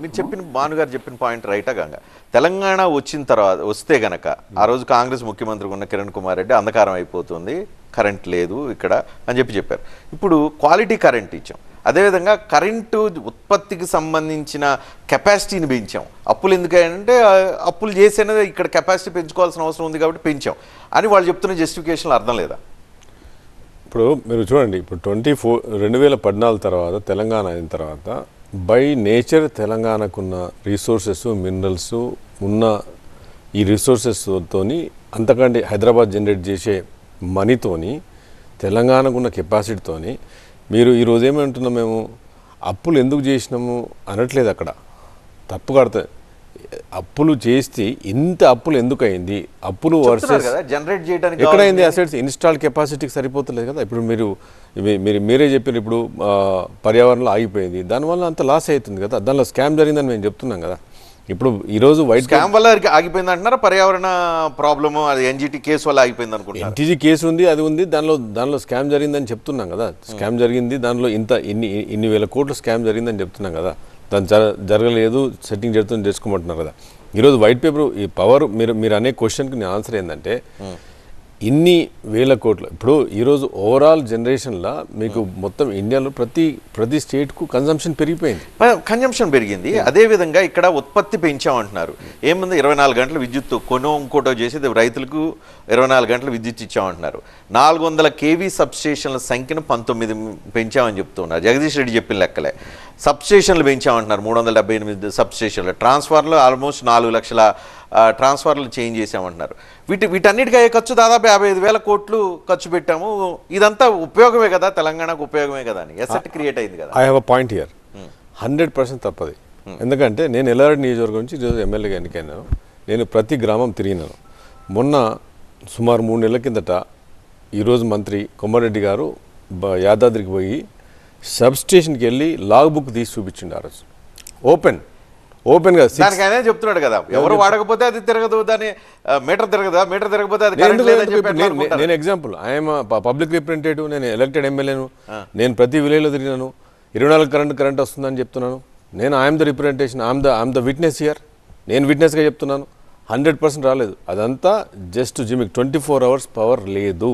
మీరు చెప్పిన భానుగారు చెప్పిన పాయింట్ రైటా గంగ తెలంగాణ వచ్చిన తర్వాత వస్తే గనక ఆ రోజు కాంగ్రెస్ ముఖ్యమంత్రి ఉన్న కిరణ్ కుమార్ రెడ్డి అంధకారం అయిపోతుంది కరెంట్ లేదు ఇక్కడ అని చెప్పి చెప్పారు. ఇప్పుడు క్వాలిటీ కరెంట్ ఇచ్చాం. అదేవిధంగా కరెంటు ఉత్పత్తికి సంబంధించిన కెపాసిటీని పెంచాం. అప్పులు ఎందుకంటే అప్పులు చేసేనే ఇక్కడ కెపాసిటీ పెంచుకోవాల్సిన అవసరం ఉంది కాబట్టి పెంచాం. అని వాళ్ళు చెప్తున్న జస్టిఫికేషన్లు అర్థం లేదా? ఇప్పుడు మీరు చూడండి ఇప్పుడు ట్వంటీ ఫోర్ రెండు వేల పద్నాలుగు తర్వాత తెలంగాణ అయిన తర్వాత బై నేచర్ తెలంగాణకున్న రీసోర్సెస్ మినరల్స్ ఉన్న ఈ రిసోర్సెస్తోని అంతకంటే హైదరాబాద్ జనరేట్ చేసే మనీతోని తెలంగాణకున్న కెపాసిటీతోని మీరు ఈరోజు ఏమంటున్నాం మేము అప్పులు ఎందుకు చేసినాము అనట్లేదు అక్కడ. తప్పు కడతాయి అప్పులు చేస్తే ఇంత అప్పులు ఎందుకు అయింది అప్పులు వర్సెస్ కదా జనరేట్ చేయడానికి ఎక్కడైంది అసెట్స్ ఇన్స్టాల్ కెపాసిటీకి సరిపోతలేదు కదా? ఇప్పుడు మీరు మీరు మీరే చెప్పారు ఇప్పుడు పర్యావరణంలో ఆగిపోయింది. దానివల్ల అంత లాస్ అవుతుంది కదా? దానిలో స్కామ్ జరిగిందని మేము చెప్తున్నాం కదా? ఇప్పుడు ఈరోజు వైట్ స్కామ్ వల్ల ఆగిపోయింది అంటున్నారా? పర్యావరణ ప్రాబ్లమ్ అది ఎన్జిటి కేసు వల్ల ఆగిపోయింది అనుకుంటున్నారు? ఎన్టీజీ కేసు ఉంది అది ఉంది. దానిలో దానిలో స్కామ్ జరిగిందని చెప్తున్నాం కదా? స్కామ్ జరిగింది దానిలో ఇంత ఇన్ని ఇన్ని వేల కోట్ల స్కామ్ జరిగిందని చెప్తున్నాం కదా? దాని జర జరగలేదు సెట్టింగ్ జరుగుతుంది తెలుసుకోమంటున్నారు కదా. ఈరోజు వైట్ పేపర్ ఈ పవర్ మీరు మీరు అనే క్వశ్చన్కి నేను ఆన్సర్ ఏంటంటే ఇన్ని వేల కోట్లు. ఇప్పుడు ఈరోజు ఓవరాల్ జనరేషన్లో మీకు మొత్తం ఇండియాలో ప్రతి ప్రతి స్టేట్కు కన్జంప్షన్ పెరిగిపోయింది. కన్జంప్షన్ పెరిగింది. అదే విధంగా ఇక్కడ ఉత్పత్తి పెంచామంటున్నారు. ఏముంది? ఇరవై నాలుగు గంటల విద్యుత్ కొనో ఇంకోటో చేసి రైతులకు ఇరవై నాలుగు గంటల విద్యుత్ ఇచ్చామంటున్నారు. నాలుగు వందల కేవీ సబ్స్టేషన్ల సంఖ్యను పంతొమ్మిది పెంచామని చెప్తున్నారు. జగదీష్ రెడ్డి చెప్పిన లెక్కలే. సబ్స్టేషన్లు పెంచామంటున్నారు. మూడు వందల డెబ్బై ఎనిమిది సబ్స్టేషన్లు ట్రాన్స్ఫార్లు ఆల్మోస్ట్ నాలుగు లక్షల ట్రాన్స్ఫార్లు చేంజ్ చేసామంటున్నారు వీటి వీటన్నిటికీ అయ్యే ఖర్చు దాదాపు యాభై ఐదు వేల కోట్లు ఖర్చు పెట్టాము. ఇదంతా ఉపయోగమే కదా తెలంగాణకు ఉపయోగమే కదా అని. ఎసెట్ క్రియేట్ అయింది కదా. I have a point here hundred percent తప్పది. ఎందుకంటే నేను ఎల్లారెడ్డి నియోజకవర్గం నుంచి ఈరోజు ఎమ్మెల్యేగా ఎన్నికైనాను. నేను ప్రతి గ్రామం తిరిగినాను. మొన్న సుమారు మూడు నెలల కిందట ఈరోజు మంత్రి కొమ్మారెడ్డి గారు యాదాద్రికి పోయి సబ్ స్టేషన్కి వెళ్ళి లాగ్ బుక్ తీసి చూపించిండు ఆ రోజు. ఓపెన్ ఓపెన్గా దానికి ఆయనే చెప్తున్నాడు కదా. ఎవరు వాడకపోతే అది తిరగదు దాని మీటర్ తిరగదు? మీటర్ తిరగకపోతే అది నేను ఎగ్జాంపుల్ ఐఎమ్ పబ్లిక్ రిప్రజెంటేటివ్ నేను ఎలక్టెడ్ ఎమ్మెల్యేను నేను ప్రతి విలేజ్లో తిరిగినాను. ఇరవై నాలుగు కరెంట్ కరెంట్ వస్తుందని చెప్తున్నాను. నేను I'm the representation I'm the I'm the witness here నేను విట్నెస్గా చెప్తున్నాను. హండ్రెడ్ పర్సెంట్ రాలేదు. అదంతా just gimmick twenty four hours power లేదు.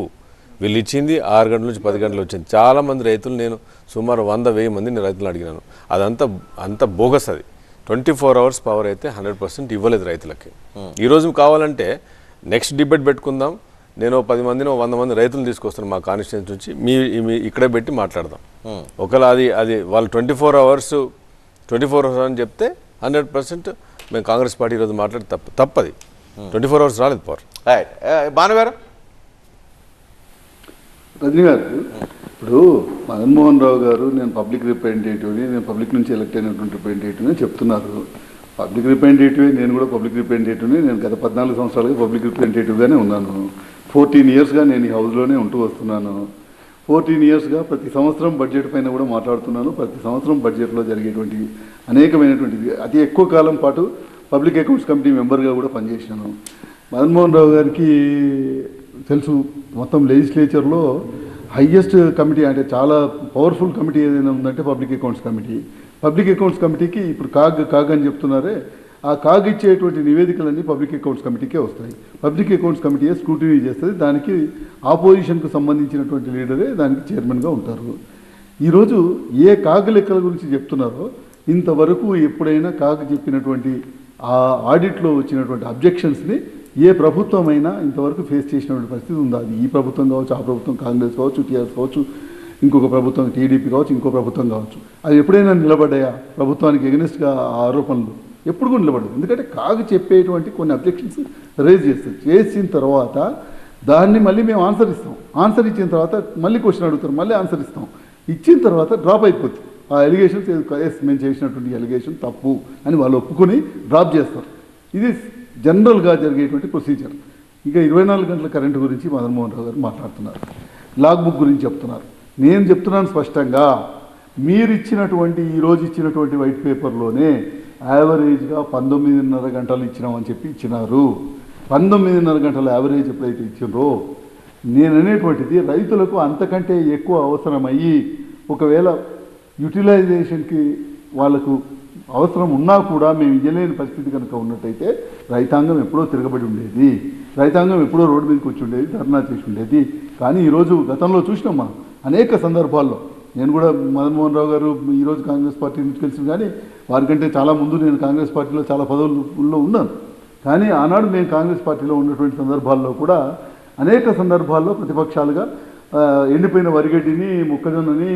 వీళ్ళు ఇచ్చింది ఆరు గంటల నుంచి పది గంటలు వచ్చింది. చాలా మంది రైతులు నేను సుమారు వంద వెయ్యి మంది నేను రైతులు అడిగినాను. అదంతా అంత బోగస్ అది. ట్వంటీ ఫోర్ అవర్స్ పవర్ అయితే హండ్రెడ్ పర్సెంట్ ఇవ్వలేదు రైతులకి. ఈరోజు కావాలంటే నెక్స్ట్ డిబేట్ పెట్టుకుందాం. నేను పది మందిని వంద మంది రైతులు తీసుకొస్తాను మా కాన్స్టిట్యూన్స్ నుంచి. మీ మీ ఇక్కడే పెట్టి మాట్లాడదాం. ఒకవేళ అది అది వాళ్ళు twenty four hours twenty four hours అని చెప్తే హండ్రెడ్ పర్సెంట్ మేము కాంగ్రెస్ పార్టీ ఈరోజు మాట్లాడి తప్పు తప్పది. ట్వంటీ ఫోర్ అవర్స్ రాలేదు పవర్. రైట్. ఆ, భాను గారు రజనీ గారు ఇప్పుడు మదన్మోహన్ రావు గారు నేను పబ్లిక్ రిప్రజెంటేటివ్ని నేను పబ్లిక్ నుంచి ఎలక్ట్ అయినటువంటి రిప్రజెంటేటివ్ని చెప్తున్నారు. పబ్లిక్ రిప్రజెంటేటివ్ నేను కూడా పబ్లిక్ రిప్రజెంటేటివ్ని నేను గత పద్నాలుగు సంవత్సరాలుగా పబ్లిక్ రిప్రజెంటేటివ్గానే ఉన్నాను. ఫోర్టీన్ ఇయర్స్గా నేను ఈ హౌస్లోనే ఉంటూ వస్తున్నాను. ఫోర్టీన్ ఇయర్స్గా ప్రతి సంవత్సరం బడ్జెట్ పైన కూడా మాట్లాడుతున్నాను. ప్రతి సంవత్సరం బడ్జెట్లో జరిగేటువంటి అనేకమైనటువంటి అతి ఎక్కువ కాలం పాటు పబ్లిక్ అకౌంట్స్ కమిటీ మెంబర్గా కూడా పనిచేసాను మదన్మోహన్ రావు గారికి తెలుసు మొత్తం లెజిస్లేచర్లో హయ్యెస్ట్ కమిటీ అంటే చాలా పవర్ఫుల్ కమిటీ ఏదైనా ఉందంటే public accounts committee. Public accounts కమిటీకి ఇప్పుడు కాగ్ కాగ్ అని చెప్తున్నారే ఆ కాగ్ ఇచ్చేటువంటి నివేదికలన్నీ పబ్లిక్ అకౌంట్స్ కమిటీకే వస్తాయి. పబ్లిక్ అకౌంట్స్ కమిటీ స్క్రూటినీ చేస్తుంది. దానికి ఆపోజిషన్కు సంబంధించినటువంటి లీడరే దానికి చైర్మన్గా ఉంటారు. ఈరోజు ఏ కాగ్ లెక్కల గురించి చెప్తున్నారో ఇంతవరకు ఎప్పుడైనా కాగ్ చెప్పినటువంటి ఆ ఆడిట్లో వచ్చినటువంటి అబ్జెక్షన్స్ని ఏ ప్రభుత్వమైనా ఇంతవరకు ఫేస్ చేసినటువంటి పరిస్థితి ఉందా. అది ఈ ప్రభుత్వం కావచ్చు ఆ ప్రభుత్వం కాంగ్రెస్ కావచ్చు టీఆర్ఎస్ కావచ్చు ఇంకొక ప్రభుత్వం టీడీపీ కావచ్చు ఇంకో ప్రభుత్వం కావచ్చు. అది ఎప్పుడైనా నిలబడ్డాయా? ప్రభుత్వానికి ఎగనెస్ట్గా ఆరోపణలు? ఎప్పుడు కూడా నిలబడదు ఎందుకంటే కాగు చెప్పేటువంటి కొన్ని అబ్జెక్షన్స్ రేజ్ చేస్తారు. చేసిన తర్వాత దాన్ని మళ్ళీ మేము ఆన్సర్ ఇస్తాం. ఆన్సర్ ఇచ్చిన తర్వాత మళ్ళీ క్వశ్చన్ అడుగుతారు. మళ్ళీ ఆన్సర్ ఇస్తాం. ఇచ్చిన తర్వాత డ్రాప్ అయిపోతుంది ఆ ఎలిగేషన్స్ ఎస్ మేము చేసినటువంటి ఎలిగేషన్ తప్పు అని వాళ్ళు ఒప్పుకొని డ్రాప్ చేస్తారు. ఇది జనరల్గా జరిగేటువంటి ప్రొసీజర్. ఇంకా ఇరవై నాలుగు గంటల కరెంటు గురించి మదన్మోహన్ రావు గారు మాట్లాడుతున్నారు. లాగ్ బుక్ గురించి చెప్తున్నారు. నేను చెప్తున్నాను స్పష్టంగా మీరు ఇచ్చినటువంటి ఈరోజు ఇచ్చినటువంటి వైట్ పేపర్లోనే యావరేజ్గా పంతొమ్మిదిన్నర గంటలు ఇచ్చినామని చెప్పి ఇచ్చినారు. పంతొమ్మిదిన్నర గంటల యావరేజ్ ఎప్పుడైతే ఇచ్చినారో నేను అనేటువంటిది రైతులకు అంతకంటే ఎక్కువ అవసరమయ్యి ఒకవేళ యూటిలైజేషన్కి వాళ్ళకు అవసరం ఉన్నా కూడా మేము ఇయ్యలేని పరిస్థితి కనుక ఉన్నట్టయితే రైతాంగం ఎప్పుడో తిరగబడి ఉండేది. రైతాంగం ఎప్పుడో రోడ్డు మీదకి వచ్చి ఉండేది ధర్నా చేసి ఉండేది. కానీ ఈరోజు గతంలో చూసినాం మనం అనేక సందర్భాల్లో నేను కూడా మదన్మోహన్ రావు గారు ఈరోజు కాంగ్రెస్ పార్టీ నుంచి కలిసి కానీ వారికంటే చాలా ముందు నేను కాంగ్రెస్ పార్టీలో చాలా పదవుల్లో ఉన్నాను. కానీ ఆనాడు మేము కాంగ్రెస్ పార్టీలో ఉన్నటువంటి సందర్భాల్లో కూడా అనేక సందర్భాల్లో ప్రతిపక్షాలుగా ఎండిపోయిన వరిగడ్డిని మొక్కజొన్నని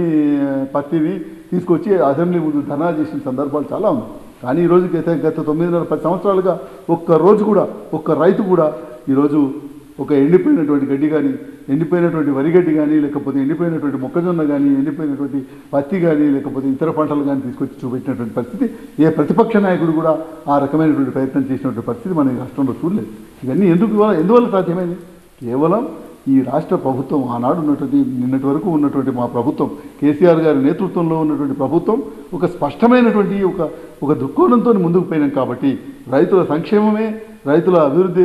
పత్తిని తీసుకొచ్చి అసెంబ్లీ ముందు ధర్నా చేసిన సందర్భాలు చాలా ఉన్నాయి. కానీ ఈరోజు గత గత తొమ్మిదిన్నర పది సంవత్సరాలుగా ఒక్క రోజు కూడా ఒక్క రైతు కూడా ఈరోజు ఒక ఎండిపోయినటువంటి గడ్డి కానీ ఎండిపోయినటువంటి వరిగడ్డి కానీ లేకపోతే ఎండిపోయినటువంటి మొక్కజొన్న కానీ ఎండిపోయినటువంటి పత్తి కానీ లేకపోతే ఇతర పంటలు కానీ తీసుకొచ్చి చూపెట్టినటువంటి పరిస్థితి ఏ ప్రతిపక్ష నాయకుడు కూడా ఆ రకమైనటువంటి ప్రయత్నం చేసినటువంటి పరిస్థితి మన ఈ రాష్ట్రంలో చూడలేదు. ఇవన్నీ ఎందుకు ఎందువల్ల సాధ్యమైంది? కేవలం ఈ రాష్ట్ర ప్రభుత్వం ఆనాడు ఉన్నటువంటి నిన్నటి వరకు ఉన్నటువంటి మా ప్రభుత్వం కేసీఆర్ గారి నేతృత్వంలో ఉన్నటువంటి ప్రభుత్వం ఒక స్పష్టమైనటువంటి ఒక ఒక దృక్కోణంతో ముందుకు పోయినాం కాబట్టి రైతుల సంక్షేమమే రైతుల అభివృద్ధి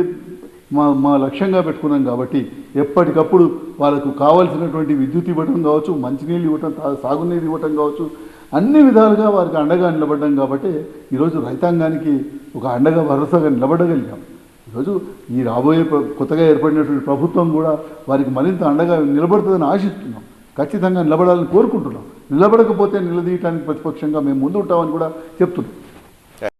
మా మా లక్ష్యంగా పెట్టుకున్నాం కాబట్టి ఎప్పటికప్పుడు వాళ్ళకు కావాల్సినటువంటి విద్యుత్ ఇవ్వటం కావచ్చు మంచినీళ్ళు ఇవ్వటం సాగునీరు ఇవ్వటం కావచ్చు అన్ని విధాలుగా వారికి అండగా నిలబడ్డం కాబట్టి ఈరోజు రైతాంగానికి ఒక అండగా భరోసాగా నిలబడగలిగాం. ఈరోజు ఈ రాబోయే కొత్తగా ఏర్పడినటువంటి ప్రభుత్వం కూడా వారికి మరింత అండగా నిలబడుతుందని ఆశిస్తున్నాం. ఖచ్చితంగా నిలబడాలని కోరుకుంటున్నాం. నిలబడకపోతే నిలదీయటానికి ప్రతిపక్షంగా మేము ముందు ఉంటామని కూడా చెప్తున్నాం.